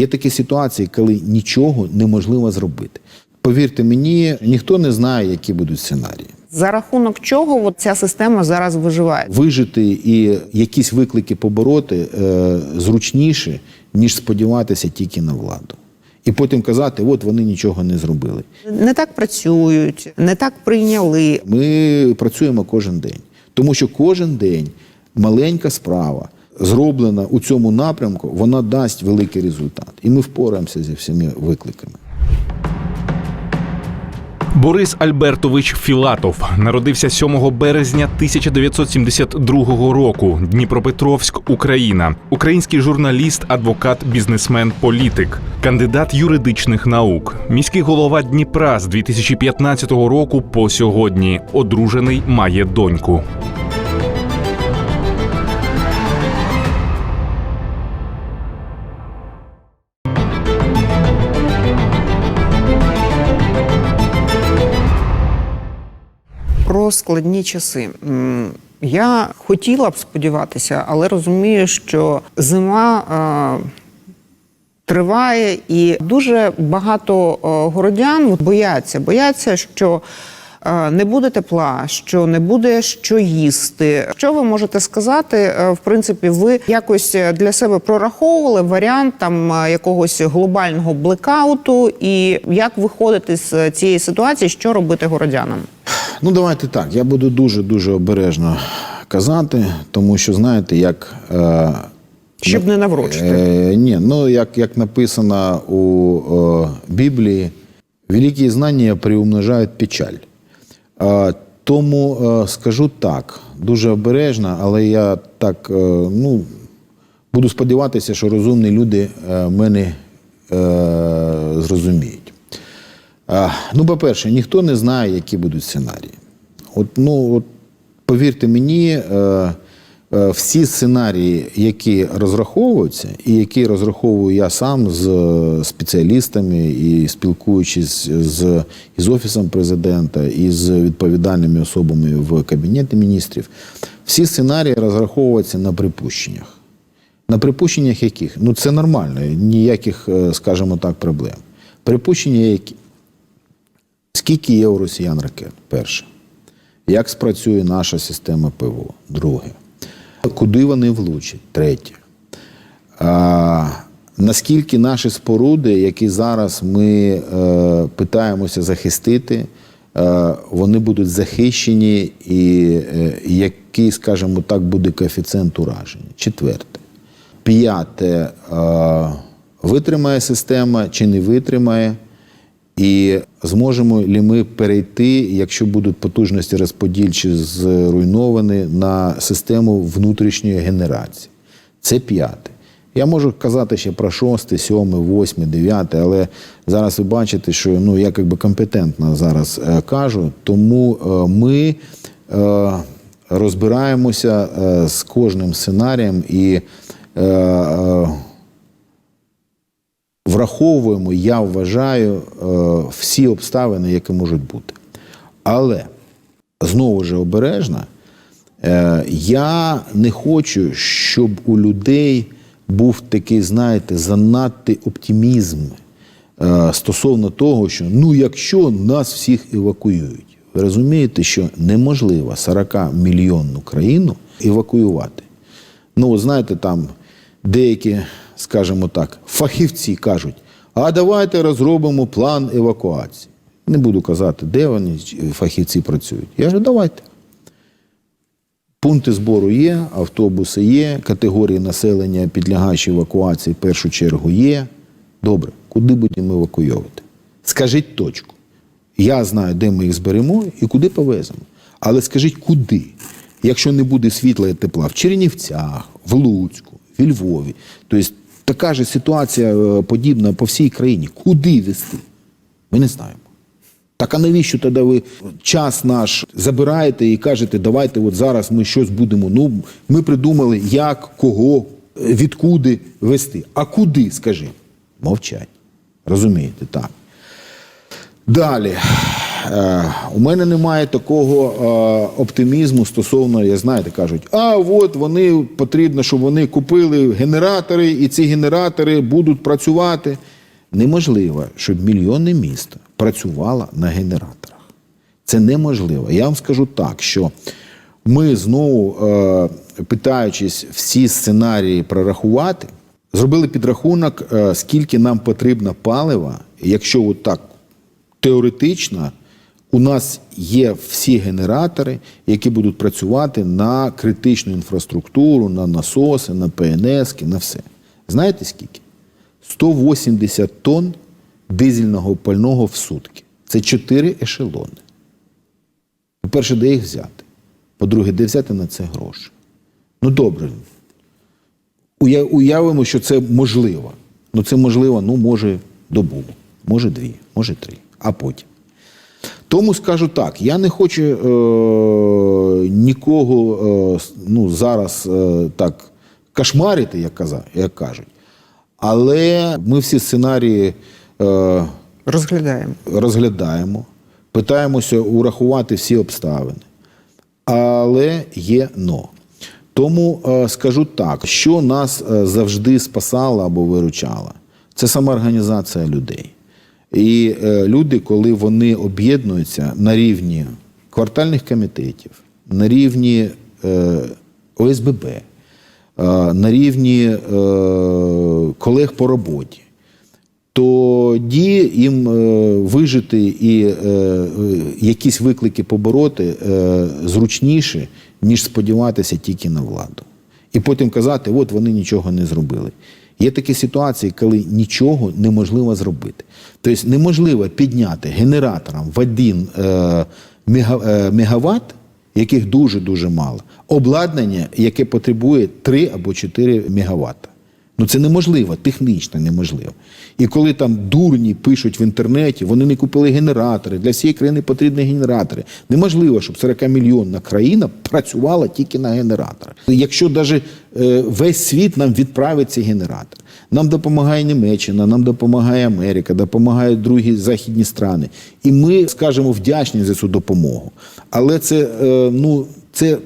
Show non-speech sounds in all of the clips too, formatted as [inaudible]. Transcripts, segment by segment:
Є такі ситуації, коли нічого неможливо зробити. Повірте мені, ніхто не знає, які будуть сценарії. За рахунок чого от ця система зараз виживає? Вижити і якісь виклики побороти е, зручніше, ніж сподіватися тільки на владу. І потім казати, от вони нічого не зробили. Не так працюють, не так прийняли. Ми працюємо кожен день, тому що кожен день маленька справа, зроблена у цьому напрямку, вона дасть великий результат. І ми впораємося зі всіма викликами. Борис Альбертович Філатов народився 7 березня 1972 року. Дніпропетровськ, Україна. Український журналіст, адвокат, бізнесмен, політик, кандидат юридичних наук, міський голова Дніпра з 2015 року по сьогодні. Одружений має доньку. Складні часи. Я хотіла б сподіватися, але розумію, що зима. е, Триває і дуже багато е, городян бояться, бояться, що е, не буде тепла, що не буде що їсти. Що ви можете сказати? В принципі, ви якось для себе прораховували варіант там якогось глобального блекауту, і як виходити з цієї ситуації, що робити городянам? Ну, давайте так. Я буду дуже дуже обережно казати, тому що знаєте, як. Е, Щоб не наврочити. Е, ні, ну як, як написано у е, Біблії, великі знання приумножають печаль. Е, тому е, скажу так, дуже обережно, але я так е, ну, буду сподіватися, що розумні люди е, мене е, зрозуміють. Ну, по-перше, ніхто не знає, які будуть сценарії. От, ну, от, повірте мені, е, е, всі сценарії, які розраховуються, і які розраховую я сам з е, спеціалістами і спілкуючись з із офісом президента, і з відповідальними особами в кабінеті міністрів, всі сценарії розраховуються на припущеннях. На припущеннях яких? Ну це нормально, ніяких, скажімо так, проблем. Припущення які? Скільки є у росіян ракет? Перше. Як спрацює наша система ПВО? Друге. Куди вони влучать? Третє. А, наскільки наші споруди, які зараз ми е, питаємося захистити, е, вони будуть захищені, і е, який, скажімо так, буде коефіцієнт ураження? Четверте. П'яте. Е, витримає система чи не витримає? І зможемо ли ми перейти, якщо будуть потужності розподільчі зруйновані, на систему внутрішньої генерації? Це п'яте. Я можу казати ще про шосте, сьоме, восьме, дев'яте, але зараз ви бачите, що ну, я якби компетентно зараз е, кажу, тому е, ми е, розбираємося з кожним сценарієм і. Враховуємо, я вважаю, е, всі обставини, які можуть бути. Але знову ж обережно, е, я не хочу, щоб у людей був такий, знаєте, занадтий оптимізм е, стосовно того, що ну, якщо нас всіх евакуюють, ви розумієте, що неможливо 40 мільйонну країну евакуювати. Ну, знаєте, там деякі, скажімо так, фахівці кажуть, а давайте розробимо план евакуації. Не буду казати, де вони фахівці працюють. Я кажу, давайте. Пункти збору є, автобуси є, категорії населення, підлягаючі евакуації, в першу чергу є. Добре, куди будемо евакуйовувати? Скажіть точку. Я знаю, де ми їх зберемо і куди повеземо. Але скажіть, куди? Якщо не буде світла і тепла в Чернівцях, в Луцьку, в Львові. Тобто така ж ситуація е, подібна по всій країні. Куди вести? Ми не знаємо. Так а навіщо тоді ви час наш забираєте і кажете, давайте от зараз ми щось будемо. Ну, ми придумали, як, кого, відкуди вести. А куди, скажи? Мовчать. Розумієте, так. Далі. Е, у мене немає такого е, оптимізму стосовно, я знаєте, кажуть, а от вони потрібно, щоб вони купили генератори, і ці генератори будуть працювати. Неможливо, щоб мільйонне місто працювало на генераторах. Це неможливо. Я вам скажу так, що ми знову, е, питаючись всі сценарії прорахувати, зробили підрахунок, скільки нам потрібно палива, якщо от так теоретично у нас є всі генератори, які будуть працювати на критичну інфраструктуру, на насоси, на ПНС, на все. Знаєте скільки? 180 тонн дизельного пального в сутки. Це 4 ешелони. По-перше, де їх взяти? По-друге, де взяти на це гроші? Ну добре. Уявимо, що це можливо. Ну це можливо, ну, може, добу, може дві, може три, а потім. Тому скажу так: я не хочу е, нікого е, ну, зараз е, так кошмарити, як, каза, як кажуть. Але ми всі сценарії е, Розглядаємо. розглядаємо, питаємося урахувати всі обставини. Але є но. Тому е, скажу так, що нас е, завжди спасало або виручало, це самоорганізація людей. І е, люди, коли вони об'єднуються на рівні квартальних комітетів, на рівні е, ОСББ, е, на рівні колег по роботі, тоді їм вижити і якісь виклики побороти зручніше, ніж сподіватися тільки на владу. І потім казати, от вони нічого не зробили. Є такі ситуації, коли нічого неможливо зробити. Тобто неможливо підняти генератором в один е, е, мегаватт, яких дуже-дуже мало, обладнання, яке потребує 3 або 4 мегаватта. Ну це неможливо, технічно неможливо. І коли там дурні пишуть в інтернеті, вони не купили генератори, для всієї країни потрібні генератори. Неможливо, щоб 40-мільйонна країна працювала тільки на генераторах. Якщо навіть весь світ нам відправить ці генератори, нам допомагає Німеччина, нам допомагає Америка, допомагають другі західні страни. І ми скажемо вдячні за цю допомогу. Але це, е, ну, це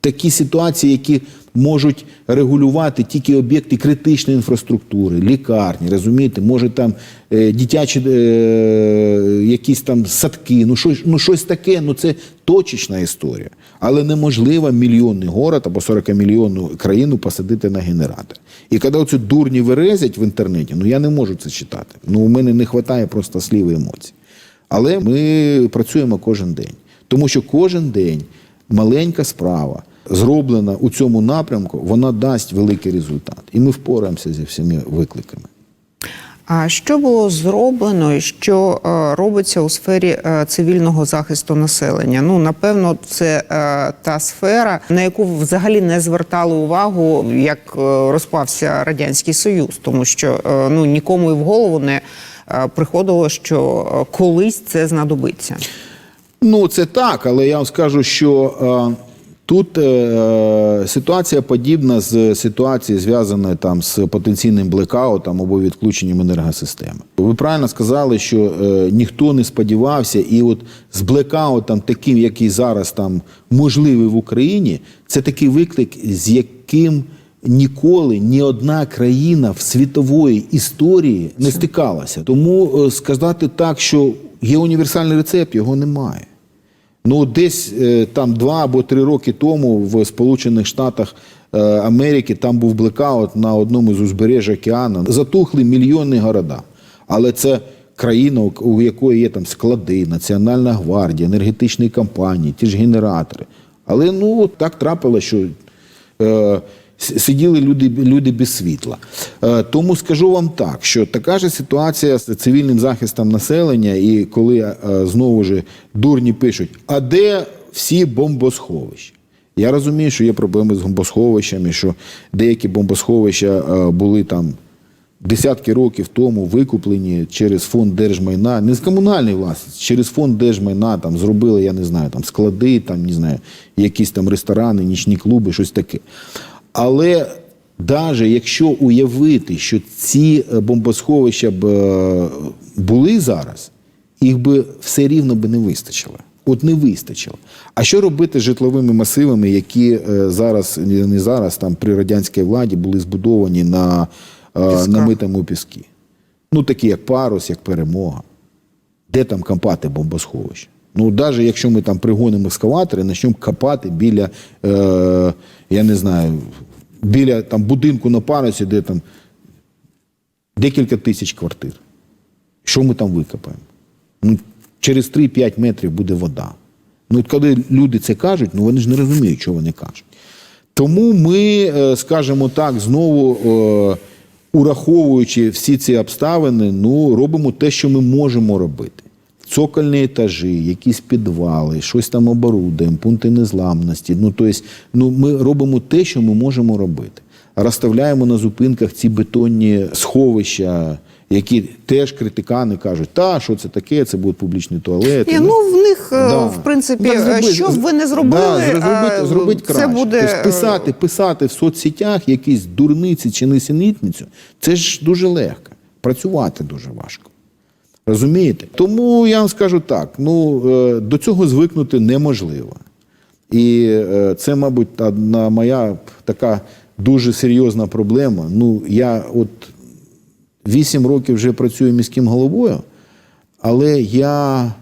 такі ситуації, які можуть регулювати тільки об'єкти критичної інфраструктури, лікарні, розумієте, може там е, дитячі е, якісь там садки, ну щось, ну щось таке, ну це точечна історія. Але неможливо мільйонний город або 40-мільйонну країну посадити на генератор. І коли оці дурні вирезять в інтернеті, ну я не можу це читати. Ну у мене не вистачає просто слів і емоцій. Але ми працюємо кожен день. Тому що кожен день маленька справа, зроблена у цьому напрямку, вона дасть великий результат. І ми впораємося зі всіма викликами. А що було зроблено, і що е, робиться у сфері е, цивільного захисту населення? Ну напевно, це е, та сфера, на яку взагалі не звертали увагу, як е, розпався радянський союз, тому що е, ну нікому і в голову не е, приходило, що е, колись це знадобиться. Ну, це так, але я вам скажу, що е, тут е, ситуація подібна з ситуацією, зв'язаною там з потенційним блекаутом або відключенням енергосистеми. Ви правильно сказали, що е, ніхто не сподівався, і от з блекаутом, таким, який зараз там можливий в Україні, це такий виклик, з яким ніколи ні одна країна в світової історії не стикалася. Тому е, сказати так, що є універсальний рецепт, його немає. Ну, десь е, там два або три роки тому в Сполучених Штатах е, Америки там був блекаут на одному з узбережжя океану. Затухли мільйонні города. Але це країна, у- якої є там склади, Національна гвардія, енергетичні компанії, ті ж генератори. Але ну так трапилося, що е, сиділи люди, люди без світла. Е, тому скажу вам так, що така ж ситуація з цивільним захистом населення, і коли е, знову ж дурні пишуть, а де всі бомбосховища? Я розумію, що є проблеми з бомбосховищами, що деякі бомбосховища е, були там десятки років тому викуплені через фонд держмайна, не з комунальної власності, через фонд держмайна там зробили, я не знаю, там склади, там не знаю, якісь там ресторани, нічні клуби, щось таке. Але навіть якщо уявити, що ці е, бомбосховища б е, були зараз, їх би все рівно би не вистачило. От не вистачило. А що робити з житловими масивами, які е, зараз, не зараз, там при радянській владі були збудовані на Пісках. намитому піскі? Ну, такі як парус, як перемога. Де там копати бомбосховище? Ну, навіть якщо ми там пригонимо ескаватори, почнемо копати біля, е, я не знаю, біля там, будинку на парусі, де там декілька тисяч квартир. Що ми там викопаємо? Ну, через 3-5 метрів буде вода. Ну, от коли люди це кажуть, ну вони ж не розуміють, що вони кажуть. Тому ми, е, скажімо так, знову е, ураховуючи всі ці обставини, ну, робимо те, що ми можемо робити. Цокольні етажі, якісь підвали, щось там оборудуємо, пункти незламності. Ну, тобто, ну, ми робимо те, що ми можемо робити. Розставляємо на зупинках ці бетонні сховища, які теж критикани кажуть, та що це таке, це будуть публічні туалети. Ні, ну в них е, Да. в принципі, Так, зроби- що б ви не зробили, Да, зробити, зробити це буде Тобто писати, писати в соцсетях якісь дурниці чи несенітницю, це ж дуже легко. Працювати дуже важко. Розумієте? Тому я вам скажу так: ну, е, до цього звикнути неможливо. І е, це, мабуть, одна моя така дуже серйозна проблема. Ну, я от вісім років вже працюю міським головою, але я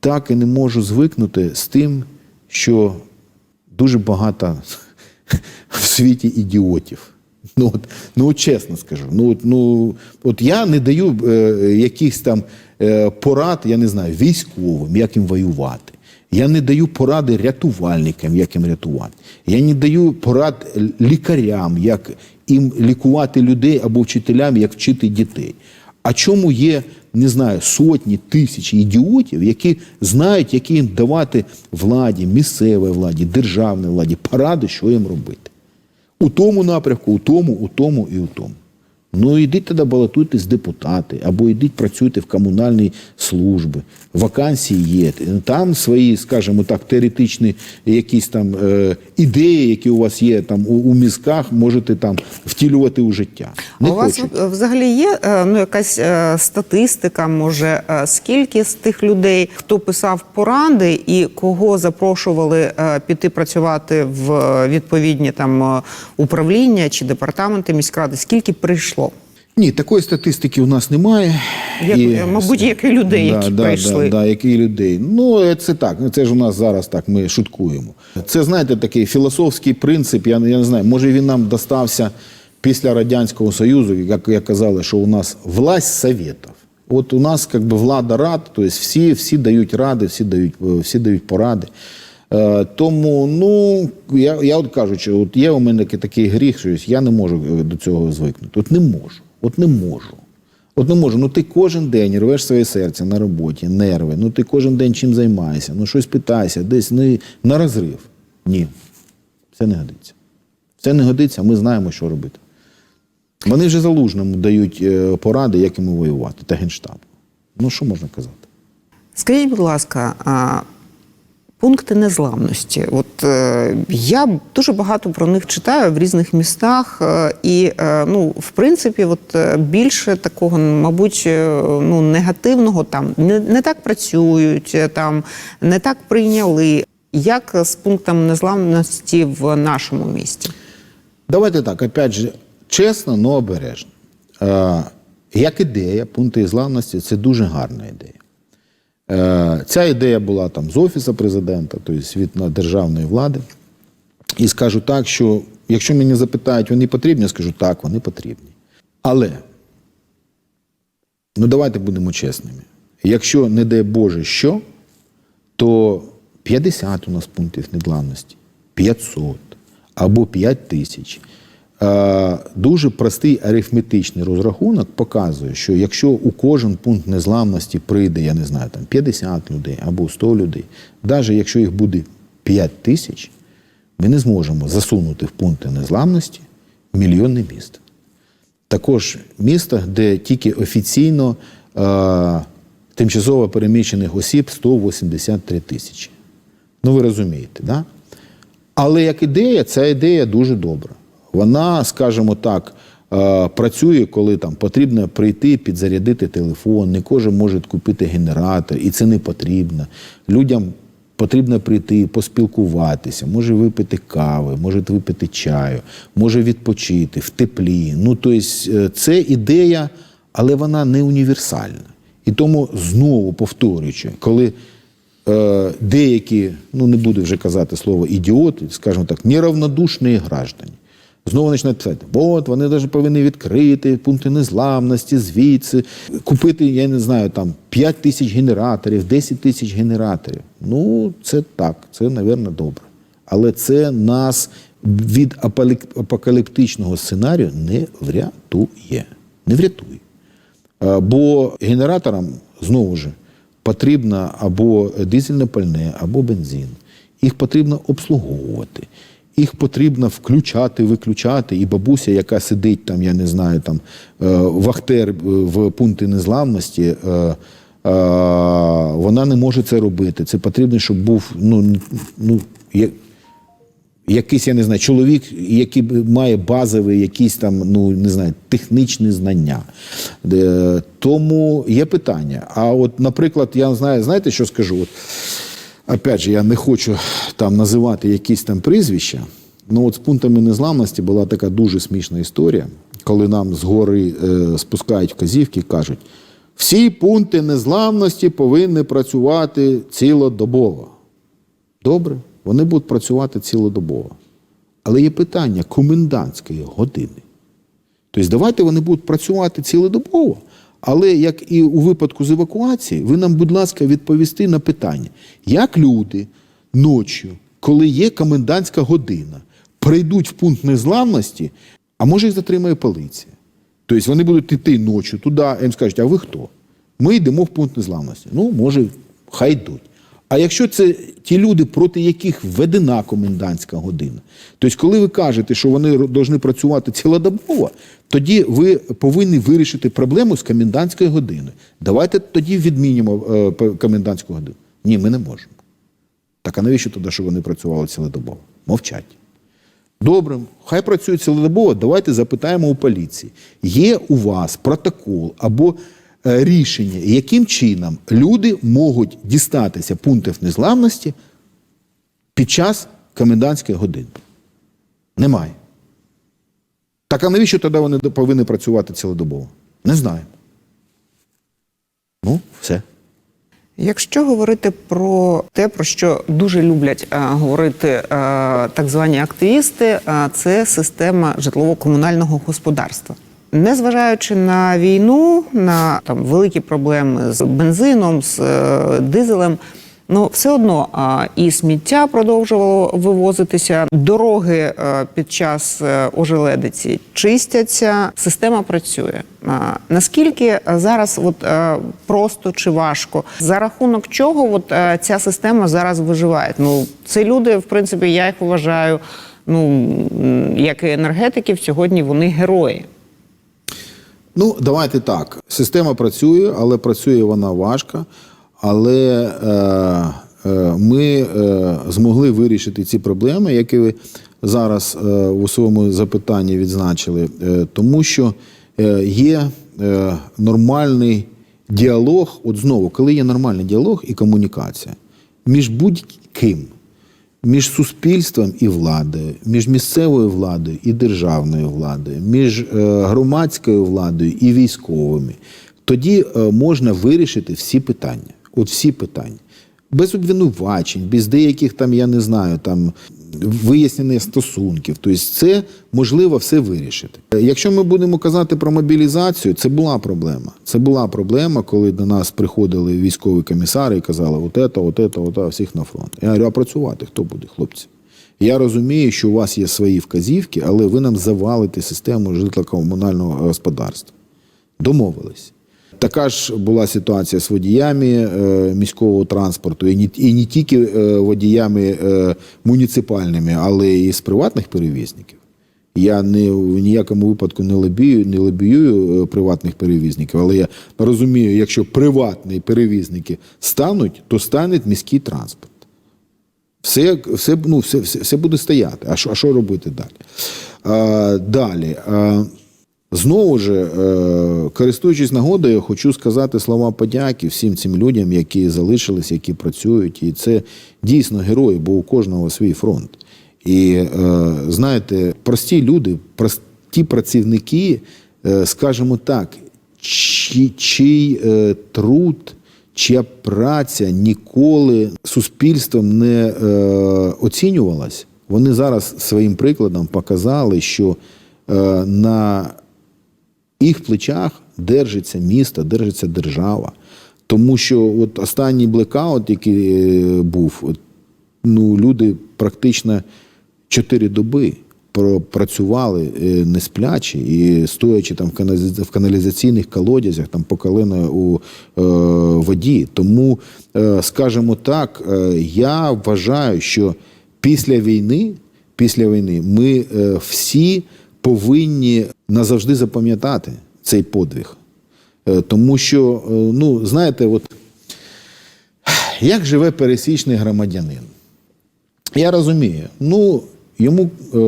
так і не можу звикнути з тим, що дуже багато [laughs] в світі ідіотів. [laughs] Ну от, ну от чесно скажу. Ну от, ну, от я не даю е, якихось там е, порад, я не знаю, військовим, як їм воювати. Я не даю поради рятувальникам, як їм рятувати. Я не даю порад лікарям, як їм лікувати людей або вчителям, як вчити дітей. А чому є, не знаю, сотні тисячі ідіотів, які знають, які їм давати владі, місцевій владі, державній владі поради, що їм робити. У тому напрямку, у тому, у тому і у тому. Ну йдіть тоді балотуйтесь депутати, або йдіть працюйте в комунальній службі. Вакансії є. Там свої, скажімо так, теоретичні якісь там е, ідеї, які у вас є там у, у мізках, можете там втілювати у життя. А Не у вас взагалі є е, ну, якась е, статистика, може, е, скільки з тих людей, хто писав поради і кого запрошували піти працювати в відповідні там управління чи департаменти міськради, скільки прийшло? Ні, такої статистики у нас немає. Як, мабуть, як і людей, які да, прийшли. Да, да, як і людей. Ну, е, це так. ну, Це ж у нас зараз так, ми шуткуємо. Це, знаєте, такий філософський принцип, я, я не знаю, може він нам достався після Радянського Союзу, як, як казали, що у нас власть советів. От у нас как би, влада рад, тобто всі, всі дають ради, всі дають, е, всі дають поради. Е, тому, ну, я, я от кажу, що от є у мене такий- такий гріх, що я не можу е, до цього звикнути. От не можу. От не можу. От не можу. Ну ти кожен день рвеш своє серце на роботі, нерви. Ну ти кожен день чим займаєшся, ну щось питайся, десь ну, на розрив. Ні. Це не годиться. Це не годиться, ми знаємо, що робити. Вони вже залужному дають е, поради, як йому воювати, та генштабу. Ну, що можна казати? Скажіть, будь ласка, пункти незламності. От е, я дуже багато про них читаю в різних містах, е, і е, ну, в принципі, от е, більше такого, мабуть, е, ну негативного там не, не так працюють, е, там не так прийняли. Як з пунктом незламності в нашому місті? Давайте так, опять же, чесно, але обережно. Е, як ідея, пункти ізламності це дуже гарна ідея. Е, ця ідея була там з Офісу президента, тобто від державної влади. І скажу так, що якщо мені запитають, вони потрібні, я скажу так, вони потрібні. Але, ну давайте будемо чесними. Якщо, не дай Боже, що, то 50 у нас пунктів незламності, 500 або 5 тисяч. Е, Дуже простий арифметичний розрахунок показує, що якщо у кожен пункт незламності прийде, я не знаю, там 50 людей або 100 людей, навіть якщо їх буде 5 тисяч, ми не зможемо засунути в пункти незламності мільйонне місто. Також місто, де тільки офіційно е, тимчасово переміщених осіб 183 тисячі. Ну, ви розумієте, да? Але як ідея, ця ідея дуже добра. Вона, скажімо так, е, працює, коли там потрібно прийти, підзарядити телефон, не кожен може купити генератор, і це не потрібно. Людям потрібно прийти, поспілкуватися, може випити кави, може випити чаю, може відпочити в теплі. Ну, тобто, це ідея, але вона не універсальна. І тому знову повторюючи, коли е, деякі, ну не буду вже казати слово ідіоти, скажімо так, неравнодушні граждані. Знову починають писати, от вони навіть повинні відкрити пункти незламності, звідси, купити, я не знаю, там 5 тисяч генераторів, 10 тисяч генераторів. Ну, це так, це, мабуть, добре. Але це нас від апокаліптичного сценарію не врятує. Не врятує. Бо генераторам знову ж потрібно або дизельне пальне, або бензин. Їх потрібно обслуговувати. Їх потрібно включати, виключати. І бабуся, яка сидить там, я не знаю, там е, вахтер е, в пункті незламності, е, вона не може це робити. Це потрібно, щоб був ну, ну, якийсь, я не знаю, чоловік, який має базові якісь там, ну не знаю, технічні знання. Тому є питання. А от, наприклад, я знаю, знаєте, що скажу? От, опять же, я не хочу там називати якісь там прізвища. Ну от з пунктами незламності була така дуже смішна історія, коли нам згори е, спускають вказівки і кажуть, всі пункти незламності повинні працювати цілодобово. Добре, вони будуть працювати цілодобово. Але є питання комендантської години. Тобто, давайте вони будуть працювати цілодобово. Але як і у випадку з евакуації, ви нам, будь ласка, відповісти на питання, як люди ночі, коли є комендантська година, прийдуть в пункт незламності, а може їх затримає поліція. Тобто вони будуть йти ночі туди, їм скажуть, а ви хто? Ми йдемо в пункт незламності. Ну, може, хай йдуть. А якщо це ті люди, проти яких введена комендантська година, тобто, коли ви кажете, що вони повинні працювати цілодобово, тоді ви повинні вирішити проблему з комендантською годиною. Давайте тоді відмінимо е, комендантську годину. Ні, ми не можемо. Так а навіщо тоді, що вони працювали цілодобово? Мовчать. Добре, хай працюють цілодобово. Давайте запитаємо у поліції. Є у вас протокол або е, рішення, яким чином люди можуть дістатися пунктів незламності під час комендантської години? Немає. Так а навіщо тоді вони повинні працювати цілодобово? Не знаю. Ну, все. Якщо говорити про те, про що дуже люблять е, говорити е, так звані активісти, е, це система житлово-комунального господарства. Незважаючи на війну, на там великі проблеми з бензином, з е, дизелем. Ну, все одно і сміття продовжувало вивозитися. Дороги е, під час е, ожеледиці чистяться, система працює. Наскільки зараз от, е, просто чи важко? За рахунок чого от, ця система зараз виживає? Ну, це люди, в принципі, я їх вважаю, ну, як і енергетиків, сьогодні вони герої. Ну, давайте так. Система працює, але працює вона важко. Але е, е, ми е, змогли вирішити ці проблеми, які ви зараз е, у своєму запитанні відзначили, е, тому що е, є е, нормальний діалог. От знову, коли є нормальний діалог і комунікація між будь-ким між суспільством і владою, між місцевою владою і державною владою, між е, громадською владою і військовими, тоді е, можна вирішити всі питання. От всі питання. Без обвинувачень, без деяких там, я не знаю, там вияснення стосунків. Тобто, це можливо все вирішити. Якщо ми будемо казати про мобілізацію, це була проблема. Це була проблема, коли до нас приходили військові комісари і казали, от це, от це, от всіх на фронт. Я говорю, а працювати хто буде, хлопці? Я розумію, що у вас є свої вказівки, але ви нам завалите систему житлово-комунального господарства. Домовились. Така ж була ситуація з водіями е, міського транспорту, і не, і не тільки е, водіями е, муніципальними, але і з приватних перевізників. Я не в ніякому випадку не лобію, не лобіюю приватних перевізників, але я розумію, якщо приватні перевізники стануть, то стане міський транспорт. Все, все, ну, все, все, все буде стояти. А що, а що робити далі? А, далі. А, Знову ж, е, користуючись нагодою, хочу сказати слова подяки всім цим людям, які залишились, які працюють. І це дійсно герої, бо у кожного свій фронт. І е, знаєте, прості люди, прості працівники, е, скажімо так, чий, чий труд, чия праця ніколи суспільством не оцінювалась, вони зараз своїм прикладом показали, що на їх плечах держиться місто, держиться держава. Тому що от останній блекаут, який е, був, ну, люди практично чотири доби пропрацювали е, не сплячі і стоячи там в каналізаційних колодязях, там по колено у е, воді. Тому, е, скажімо так, е, я вважаю, що після війни, після війни ми е, всі повинні назавжди запам'ятати цей подвиг. Е, Тому що, е, ну, знаєте, от як живе пересічний громадянин? Я розумію, ну йому е,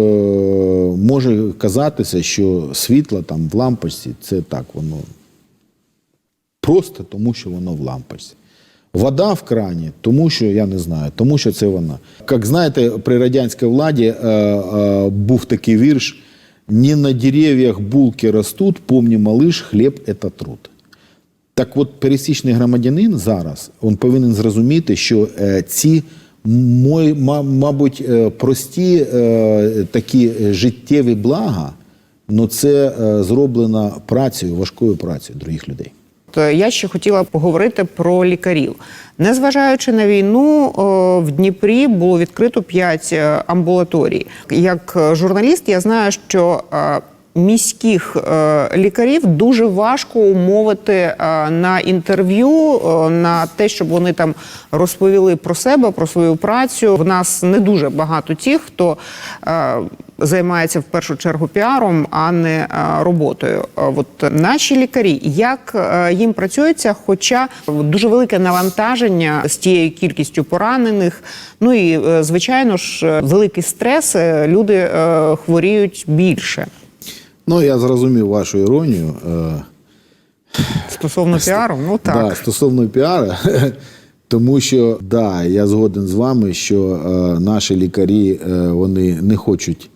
може казатися, що світло там в лампочці це так, воно просто тому, що воно в лампочці. Вода в крані, тому що я не знаю, тому що це вона. Як знаєте, при радянській владі е, е, був такий вірш: не на дерев'ях булки ростуть, помни, малиш, хліб – это труд. Так от пересічний громадянин зараз він повинен зрозуміти, що е, ці мабуть, е, прості е, такі життєві блага, але це зроблено працею, важкою працею других людей. То я ще хотіла поговорити про лікарів. Незважаючи на війну, в Дніпрі було відкрито 5 амбулаторій. Як е, журналіст, я знаю, що е, міських е, лікарів дуже важко умовити е, на інтерв'ю, е, на те, щоб вони там розповіли про себе, про свою працю. В нас не дуже багато тих, хто е, займається в першу чергу піаром, а не е, роботою. Е, От наші лікарі, як е, їм працюється, хоча дуже велике навантаження з тією кількістю поранених. Ну і звичайно ж, великий стрес, люди хворіють більше. Ну, я зрозумів вашу іронію. Стосовно піару, ну так. Да, стосовно піара, [laughs] тому що да, я згоден з вами, що е, наші лікарі е, вони не хочуть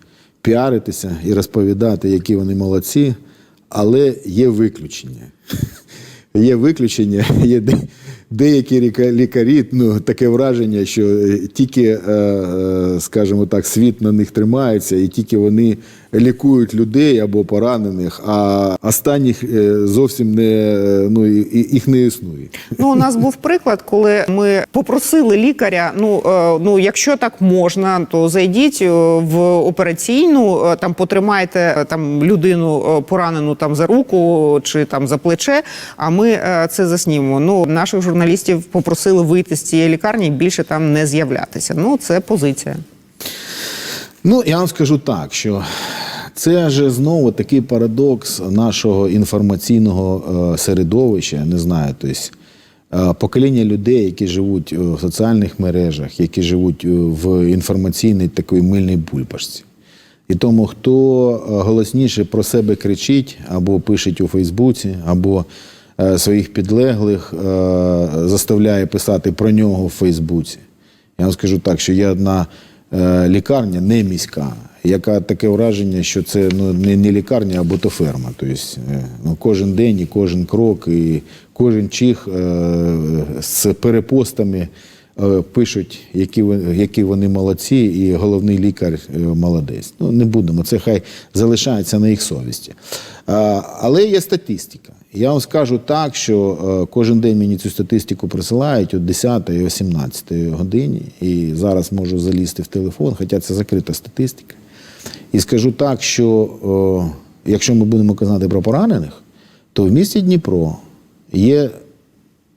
піаритися і розповідати, які вони молодці, але є виключення. Є виключення, є деякі лікарі, ну таке враження, що тільки, е, е, скажімо так, світ на них тримається, і тільки вони лікують людей або поранених, а останніх е, зовсім не е, ну їх не існує. Ну, у нас був приклад, коли ми попросили лікаря. Ну, е, ну якщо так можна, то зайдіть в операційну, там потримайте там людину поранену там за руку чи там за плече. А ми це заснімемо. Ну, наших журналістів попросили вийти з цієї лікарні і більше там не з'являтися. Ну, це позиція. Ну, я вам скажу так, що це ж знову такий парадокс нашого інформаційного е, середовища, не знаю, тобто покоління людей, які живуть е, в соціальних мережах, які живуть в інформаційній такій мильній бульбашці. І тому, хто голосніше про себе кричить або пише у Фейсбуці, або своїх підлеглих заставляє писати про нього в Фейсбуці. Я вам скажу так, що є одна лікарня, не міська, яка таке враження, що це ну, не, не лікарня, а ботоферма. Тобто е, ну, кожен день і кожен крок, і кожен чих е, з перепостами е, пишуть, які, які вони молодці, і головний лікар е, молодець. Ну, не будемо, це хай залишається на їх совісті. А, але є статистика. Я вам скажу так, що е, кожен день мені цю статистику присилають о 10 і о 17 годині. І зараз можу залізти в телефон, хоча це закрита статистика. І скажу так, що о, якщо ми будемо казати про поранених, то в місті Дніпро є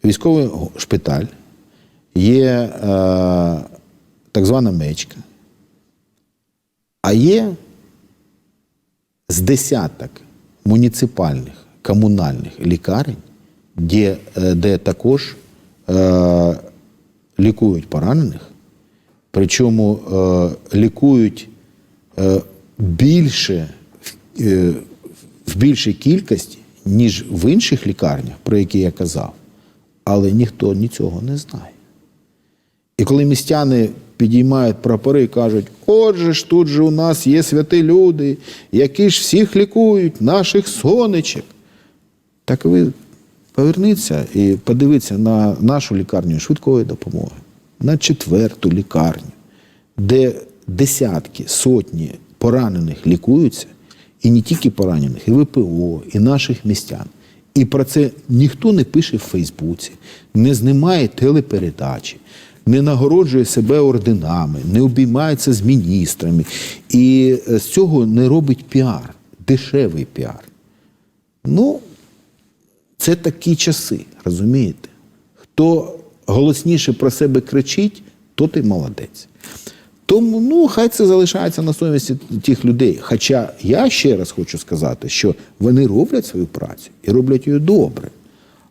військовий шпиталь, є е, так звана мечка, а є з десяток муніципальних комунальних лікарень, де, е, де також е, лікують поранених, причому е, лікують е, більше е, в більшій кількості, ніж в інших лікарнях, про які я казав. Але ніхто нічого не знає. І коли містяни підіймають прапори і кажуть, отже ж тут же у нас є святі люди, які ж всіх лікують, наших сонечок. Так ви поверніться і подивіться на нашу лікарню швидкої допомоги, на четверту лікарню, де десятки, сотні поранених лікуються, і не тільки поранених, і ВПО, і наших містян. І про це ніхто не пише в Фейсбуці, не знімає телепередачі, не нагороджує себе орденами, не обіймається з міністрами. І е, з цього не робить піар, дешевий піар. Ну, це такі часи, розумієте? Хто голосніше про себе кричить, то ти молодець. Тому ну, хай це залишається на совісті тих людей. Хоча я ще раз хочу сказати, що вони роблять свою працю і роблять її добре.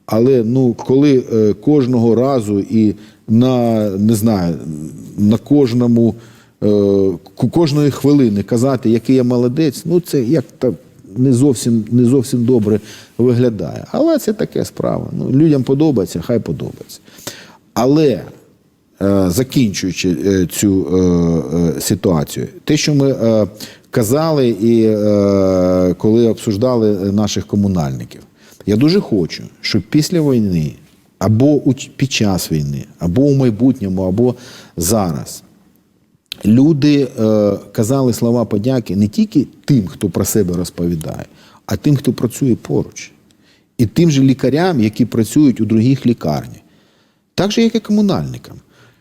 Але ну, коли е, кожного разу і на не знаю, на кожному е, кожної хвилини казати, який я молодець, ну це як то не зовсім не зовсім добре виглядає. Але це таке справа. Ну, людям подобається, хай подобається. Але е, закінчуючи е, цю е, ситуацію, те, що ми казали, і коли обсуждали наших комунальників, я дуже хочу, щоб після війни, або під час війни, або у майбутньому, або зараз. Люди е, казали слова подяки не тільки тим, хто про себе розповідає, а тим, хто працює поруч, і тим же лікарям, які працюють у других лікарнях, так же, як і комунальникам.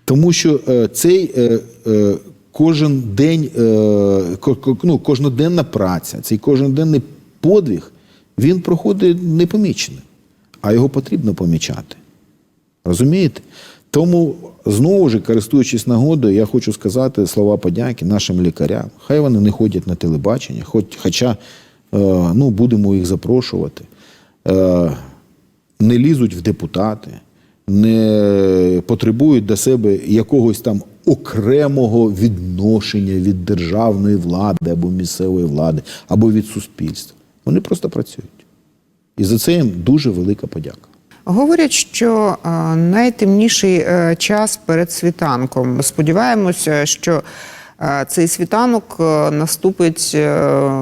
Тому що е, цей е, е, кожен день, е, ну, кожноденна праця, цей кожноденний подвиг, він проходить непоміченим, а його потрібно помічати. Розумієте? Тому знову ж, користуючись нагодою, я хочу сказати слова подяки нашим лікарям. Хай вони не ходять на телебачення, хоч, хоча е, ну, будемо їх запрошувати, е, не лізуть в депутати, не потребують до себе якогось там окремого відношення від державної влади або місцевої влади, або від суспільства. Вони просто працюють. І за це їм дуже велика подяка. Говорять, що найтемніший е, час перед світанком. Сподіваємося, що е, цей світанок е, наступить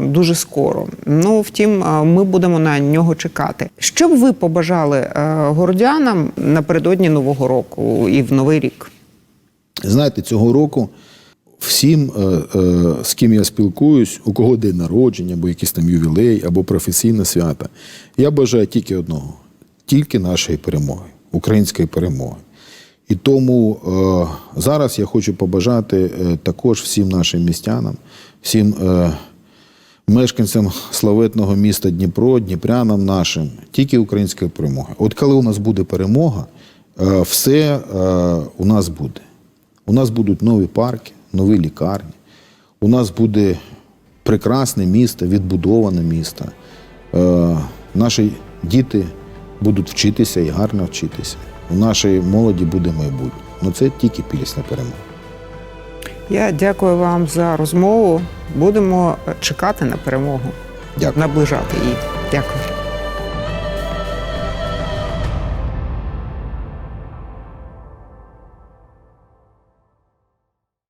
дуже скоро. Ну, втім, ми будемо на нього чекати. Що б ви побажали городянам напередодні Нового року і в Новий рік? Знаєте, цього року всім, з ким я спілкуюсь, у кого день народження, або якийсь там ювілей, або професійне свято, я бажаю тільки одного: тільки нашої перемоги, української перемоги. І тому е, зараз я хочу побажати е, також всім нашим містянам, всім е, мешканцям славетного міста Дніпро, дніпрянам нашим, тільки української перемоги. От коли у нас буде перемога, е, все е, у нас буде. У нас будуть нові парки, нові лікарні. У нас буде прекрасне місто, відбудоване місто. Е, Наші діти будуть вчитися і гарно вчитися. У нашої молоді буде майбутнє. Ну це тільки після перемога. Я дякую вам за розмову. Будемо чекати на перемогу, Дякую. наближати її. Дякую.